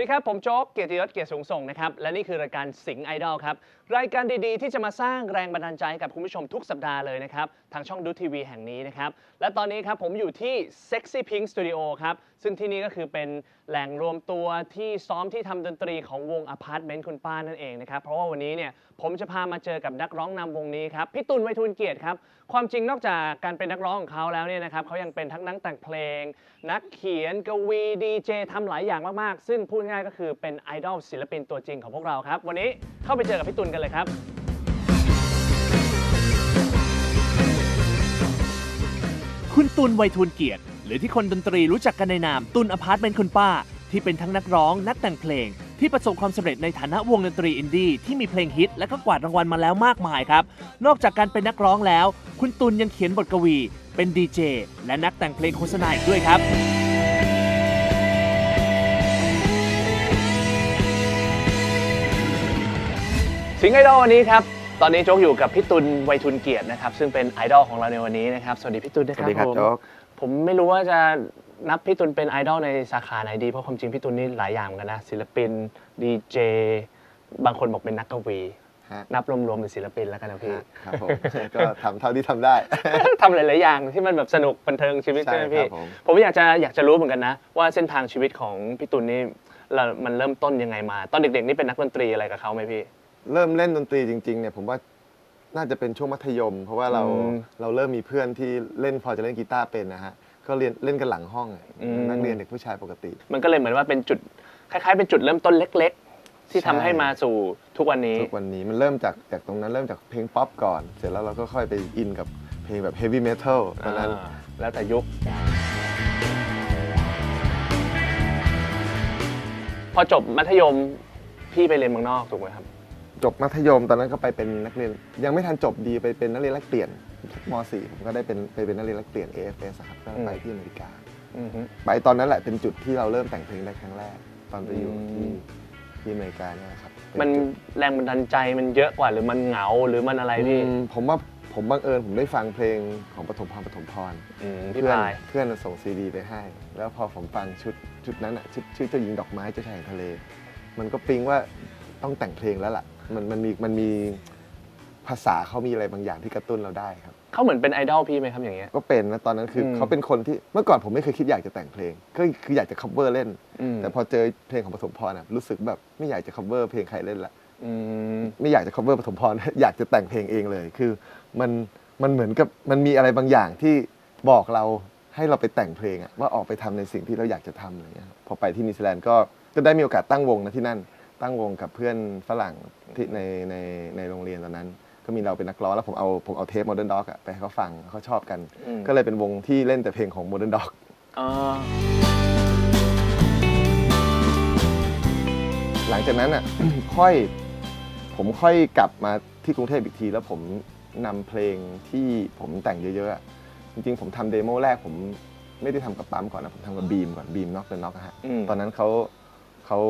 ดีครับ ผมโจ๊ก เกียรติยศ เกียรติสูงส่งนะครับ และนี่คือรายการสิงไอดอลครับ รายการดีๆ ที่จะมาสร้างแรงบันดาลใจกับคุณผู้ชมทุกสัปดาห์เลยนะครับ ทางช่องดูทีวีแห่งนี้นะครับ และตอนนี้ครับผมอยู่ที่ Sexy Pink Studio ครับ ซึ่งที่นี่ก็คือเป็นแหล่งรวมตัวที่ซ้อมที่ทำดนตรีของวงอพาร์ตเมนต์คุณป้านั่นเองนะครับ เพราะว่าวันนี้เนี่ยผมจะพามาเจอกับนักร้องนำวงนี้ครับพี่ตุลไวทูลเกียรติครับ ความจริงนอกจากการเป็นนักร้องของเขาแล้วเนี่ยนะครับเขายังเป็นทั้งนักแต่งเพลง นักเขียนกวีดีเจทำหลายอย่างมากๆ ซึ่งพูดง่ายก็คือเป็นไอดอลศิลปินตัวจริงของพวกเราครับ วันนี้เข้าไปเจอกับพี่ตุลกันเลยครับ คุณตุลไวยทูลเกียรติ รือที่คนดนตรีรู้จักกันในนามตุลอพาร์ตเมนต์คุณป้า ที่เป็นทั้งนักร้องนักแต่งเพลง ที่ประสบความสำเร็จในฐานะวงดนตรีอินดี้ที่มีเพลงฮิตและก็กวาดรางวัลมาแล้วมากมายครับ นอกจากการเป็นนักร้องแล้ว คุณตุลยังเขียนบทกวี เป็นดีเจและนักแต่งเพลงโฆษณาอีกด้วยครับสิงห์ไอดอลวันนี้ครับ ตอนนี้โจ๊กอยู่กับพี่ตุลไวทุนเกียรตินะครับ ซึ่งเป็นไอดอลของเราในวันนี้นะครับ สวัสดีพี่ตุลนะสควัรับสดีครับผมโจ๊ก ผมไม่รู้ว่าจะนับพี่ตุลเป็นไอดอลในสาขาไหนดี เพราะความจริงพี่ตุลนี่หลายอย่างเหมือนกันนะ ศิลปินดีเจบางคนบอกเป็นนักกวี ฮะ นับรวมๆเป็นศิลปินแล้วกันนะพี่ ครับผม ก็ทำเท่าที่ทำได้ ทำหลายๆอย่างที่มันแบบสนุกบันเทิงชีวิตใช่ใช่ไหมพี่ครับผม ผมอยากจะอยากจะรู้เหมือนกันนะ ว่าเส้นทางชีวิตของพี่ตุลนี่เรามันเริ่มต้นยังไงมา ตอนเด็กๆนี่เป็นนักดนตรีอะไรกับเขาไหมพี่ เริ่มเล่นดนตรีจริงๆเนี่ยผมว่า น่าจะเป็นช่วงมัธยม เพราะว่าเราอืม เราเริ่มมีเพื่อนที่เล่นพอจะเล่นกีตาร์เป็นนะฮะก็เรียนเล่นกันหลังห้องอะอืมนักเรียนเด็กผู้ชายปกติ มันก็เลยเหมือนว่าเป็นจุดคล้ายๆ เป็นจุดเริ่มต้นเล็ก ๆ ที่ทำใช่ให้มาสู่ทุกวันนี้ ทุกวันนี้มันเริ่มจากจากตรงนั้นเริ่มจากเพลงป๊อปก่อน เสร็จแล้วเราก็ค่อยไปอินกับเพลงแบบเฮฟวี่เมทัลตอนนั้น อ่าแล้วแต่ยุค พอจบมัธยมพี่ไปเรียนเมืองนอกถูกไหมครับ จบมัธยมตอนนั้นก็ไปเป็นนักเรียน ยังไม่ทันจบดีไปเป็นนักเรียนแลกเปลี่ยนม .4 ผมก็ได้เป็นไปเป็นนักเรียนแลกเปลี่ยน AFS อะครับก็ไปที่อเมริกาอือฮึ ไปตอนนั้นแหละเป็นจุดที่เราเริ่มแต่งเพลงได้ครั้งแรก ตอนไปอยู่อืที่ม ที่อเมริกาเนี่ยนะครับเป็มันจุด แรงบันดาลใจมันเยอะกว่าหรือมันเหงาหรือมันอะไรพี่อืมผมว่าผมบังเอิญผมได้ฟังเพลงของปฐมพรปฐมพรอืมพี่เพื่อนพายเพื่อนส่งซีดีไปให้ แล้วพอผมฟังชุดชุดนั้นอะชุดชื่อเจ้าหญิงดอกไม้เจ้าชายแห่งทะเล มันก็ปิ๊งว่าต้องแต่งเพลงแล้วล่ะ มันมันมีมันมีภาษาเขามีอะไรบางอย่างที่กระตุ้นเราได้ครับ เขาเหมือนเป็นไอดอลพี่ไหมครับอย่างเงี้ย ก็เป็นนะตอนนั้นคืออมเขาเป็นคนที่เมื่อก่อนผมไม่เคยคิดอยากจะแต่งเพลง ก็คืออยากจะ cover เล่น อืม แต่พอเจอเพลงของปฐมพรอะรู้สึกแบบไม่อยากจะ cover เพลงใครเล่นละ อืม ไม่อยากจะ cover ปฐมพร อยากจะแต่งเพลงเองเลย คือมันมันเหมือนกับมันมีอะไรบางอย่างที่บอกเราให้เราไปแต่งเพลงอะว่าออกไปทำในสิ่งที่เราอยากจะทำอะไรเงี้ยครับพอไปที่นิวซีแลนด์ก็ก็ได้มีโอกาสตั้งวงนะที่นั่น ตั้งวงกับเพื่อนฝรั่งที่ในในในโรงเรียนตอนนั้น ก็มีเราเป็นนักร้องแล้วผมเอาผมเอาเทป Modern Dog อะไปให้เขาฟังเขาชอบกันอืมก็เลยเป็นวงที่เล่นแต่เพลงของ Modern Dog อ๋อหลังจากนั้นอะค่อยผมค่อยกลับมาที่กรุงเทพอีกที แล้วผมนำเพลงที่ผมแต่งเยอะๆอะจริงๆ ผมทำเดโมแรกผมไม่ได้ทำกับปั๊มก่อนนะผมทำกับบีมก่อนบีมน็อกเดอะน็อกฮะอืมตอนนั้นเขาเขา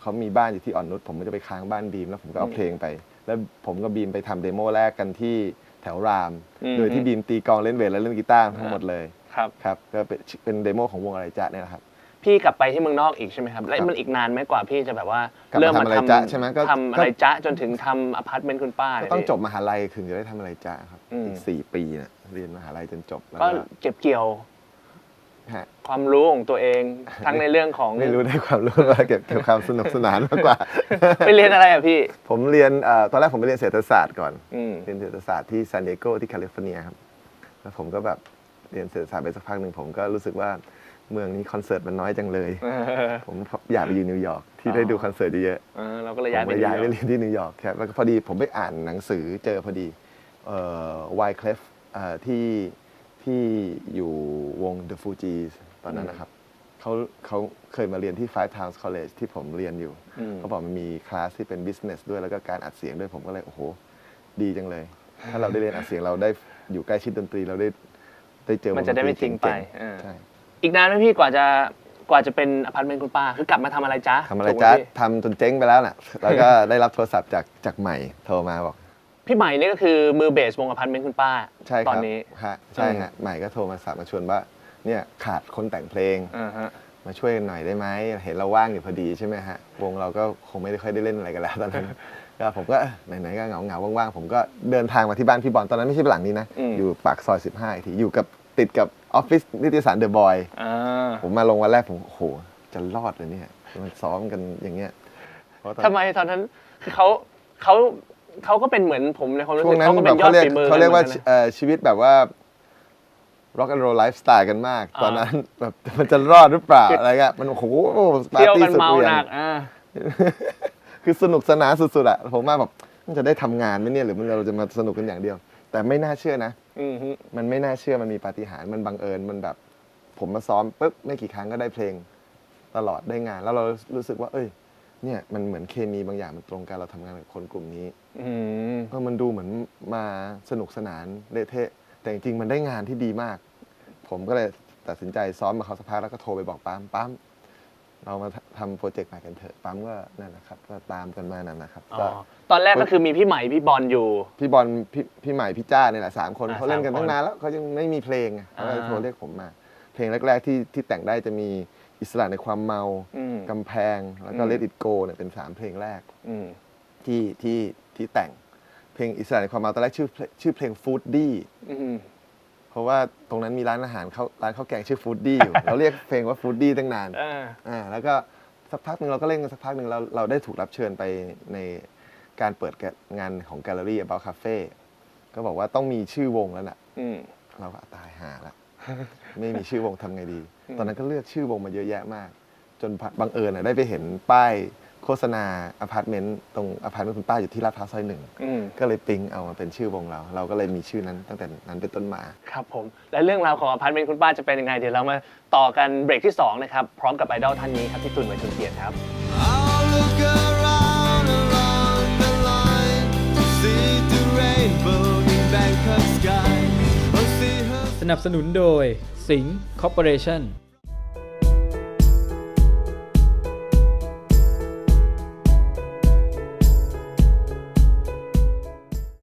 เขามีบ้านอยู่ที่อ่อนนุชผมก็จะไปค้างบ้านบีมแล้วผมก็เอาอืมเพลงไป แล้วผมกับบีมไปทำเดโมแรกกันที่แถวรามอืมโดยที่บีมตีกลองเล่นเวทและเล่นกีตาร์ทั้งหมดเลยครับครับก็เป็นเป็นเดโมของวงอะไรจ๊ะเนี่ยนะครับพี่กลับไปที่เมืองนอกอีกใช่ไหมครับ แล้วครับมันอีกนานไหมกว่าพี่จะแบบว่ากลับมาเริ่มมาทำอะไรทำจ๊ะใช่ไหมก็ทำอะไรจ๊ะจนถึงทำอพาร์ตเมนต์คุณป้าก็เนี่ยต้องพี่จบมหาลัยถึงจะได้ทำอะไรจ๊ะครับอืมอีกสี่ปีนะเรียนมหาลัยจนจบแล้วก็ก็เก็บเกี่ยว ฮะ ความรู้ของตัวเอง ทั้งในเรื่องของไม่รู้ได้ความรู้ว่าเก็บเก็บความสนุกสนานมากกว่า ไปเรียนอะไรอะพี่ ผมเรียนเอ่อตอนแรกผมไปเรียนเศรษฐศาสตร์ก่อนอืม เรียนเศรษฐศาสตร์ที่ซานดิเอโกที่แคลิฟอร์เนียครับแล้วผมก็แบบเรียนเศรษฐศาสตร์ไปสักพักหนึ่งผมก็รู้สึกว่าเมืองนี้คอนเสิร์ตมันน้อยจังเลยเออผมอยากไปอยู่นิวยอร์กที่ได้ดูคอนเสิร์ตเยอะๆ เออเราก็เลยผมย้ายไปไปย้ายไปนิวเรียนที่นิวยอร์กครับแล้วก็พอดีผมไปอ่านหนังสือเจอพอดีวายเคลฟที่ ที่อยู่วง The Fugees ตอนนั้นนะครับเขาเขาเคยมาเรียนที่ Five Towns College ที่ผมเรียนอยู่อืมเขาบอกมันมีคลาสที่เป็น business ด้วยแล้วก็การอัดเสียงด้วยผมก็เลย โอ้โห ดีจังเลย ถ้าเราได้เรียนอัดเสียงเราได้อยู่ใกล้ชิดดนตรีเราได้ได้เจอมันจะได้ไม่วงดทิ้งนไปเก่ๆเออใช่อีกนานไหมพี่กว่าจะกว่าจะเป็นอพาร์ตเมนต์คุณป้าคือกลับมาทำอะไรจ๊ะทำอะไรถูกหมจ๊ะพี่ทำจนเจ๊งไปแล้วน่ะ แล้วก็ได้รับโทรศัพท์จากจากใหม่โทรมาบอก พี่ใหม่นี่ก็คือมือเบสวงอพาร์ตเมนต์คุณป้าใช่คตรัอบนนี้ ฮะใช่ฮะใหม่ก็โทรมาสามาชวนว่าเนี่ยขาดคนแต่งเพลง อ่าฮะ มาช่วยกันหน่อยได้ไหมเห็นเราว่างอยู่พอดีใช่ไหมฮะ วงเราก็คงไม่ได้ค่อยได้เล่นอะไรกันแล้วตอนนั้น ก็ผมก็เอ้อไหนๆก็เหงาเหงาๆว่างๆ ผมก็เดินทางมาที่บ้านพี่บอลตอนนั้นไม่ใช่หลังนี้นะ อืม อยู่ปากซอย 15อีกทีอยู่กับติดกับออฟฟิศนิตยสารเดอะบอย อ่าผมมาลงวันแรกผมโอ้โหจะรอดเลยเนี่ยมันซ้อมกันอย่างเงี้ยเพราะตอน ทำไมตอนนั้นคือเขาเขา เขาก็เป็นเหมือนผมในความรู้ช่วสึงกนั้นเขาก็แบเป็บนยอเขาดเรียกฝีมือเขาเรียกว่าหมือนนนะเอ่อชีวิตแบบว่า rock and roll lifestyle กันมากอ่าตอนนั้นแบบมันจะรอดหรือเปล่าอะไรเงี้ยมันโอ้โหปาเที่ยวร์ตี้กันสุดเมาเหวี่ยหนักงอ่า คือสนุกสนานสุดๆอะผมว่าแบบมันจะได้ทำงานไหมเนี่ยหรือมันเราจะมาสนุกกันอย่างเดียว แต่ไม่น่าเชื่อนะ อืมฮึ มันไม่น่าเชื่อมันมีปาฏิหาริย์มันบังเอิญมันแบบ ผมมาซ้อมปุ๊บไม่กี่ครั้งก็ได้เพลง ตลอดได้งาน แล้วเรารู้สึกว่า เอ้ย เนี่ยมันเหมือนเคมีบางอย่างมันตรงกันเราทำงานกับคนกลุ่มนี้อืมก็มันดูเหมือนมาสนุกสนานเละเทะ แต่จริงๆมันได้งานที่ดีมาก ผมก็เลยตัดสินใจซ้อมมาเขาสักพักแล้วก็โทรไปบอกปั๊มปั๊มเรามาทำโปรเจกต์ใหม่กันเถอะปั๊มก็นั่นแหละครับก็ตามกันมานั่นนะครับอ๋อก็ตอนแรกก็คือมีพี่ใหม่พี่บอลอยู่ พี่บอลพี่พี่ใหม่ พี่จ้าเนี่ยแหละสามคนอ่าเขาเล่นกันสามคนตั้งนานแล้วเขายังไม่มีเพลงไงเขาก็เลยอ่า โทรเรียกผมมา เพลงแรก ๆ ที่ที่แต่งได้จะมี อิสระในความเมาอืมกำแพง แล้วก็อืม Let It Go เนี่ยเป็นสามเพลงแรกอืมที่ที่ที่แต่ง เพลงอิสระในความเมาตอนแรกชื่อเพลงชื่อเพลง Food D อืมเพราะว่าตรงนั้นมีร้านอาหารเขาร้านข้าวแกงชื่อ Food D อยู่ เราเรียกเพลงว่า Food D ตั้งนานอ่าอ่าแล้วก็สักพักหนึ่งเราก็เล่นกันสักพักหนึ่งเราเราได้ถูกรับเชิญไปในการเปิดงานของแกลเลอรี่ about cafe ก็บอกว่าต้องมีชื่อวงแล้วน่ะอืมเราก็ตายหาละ ไม่มีชื่อวงทำไงดีอืมตอนนั้นก็เลือกชื่อวงมาเยอะแยะมาก จนบังเอิญน่ะได้ไปเห็นป้ายโฆษณาอพาร์ตเมนต์ตรงอพาร์ตเมนต์คุณป้าอยู่ที่ลาดพร้าวซอยหนึ่งอืมก็เลยปิ๊งเอามาเป็นชื่อวงเรา เราก็เลยมีชื่อนั้นตั้งแต่นั้นเป็นต้นมาครับผม และเรื่องราวของอพาร์ตเมนต์คุณป้าจะเป็นยังไง เดี๋ยวเรามาต่อกันเบรกที่ 2 นะครับ พร้อมกับไอดอลท่านนี้ครับพี่ตุนไวทุนเกียรติครับ นับสนุนโดยสิงห์คอร์ปอเรชั่น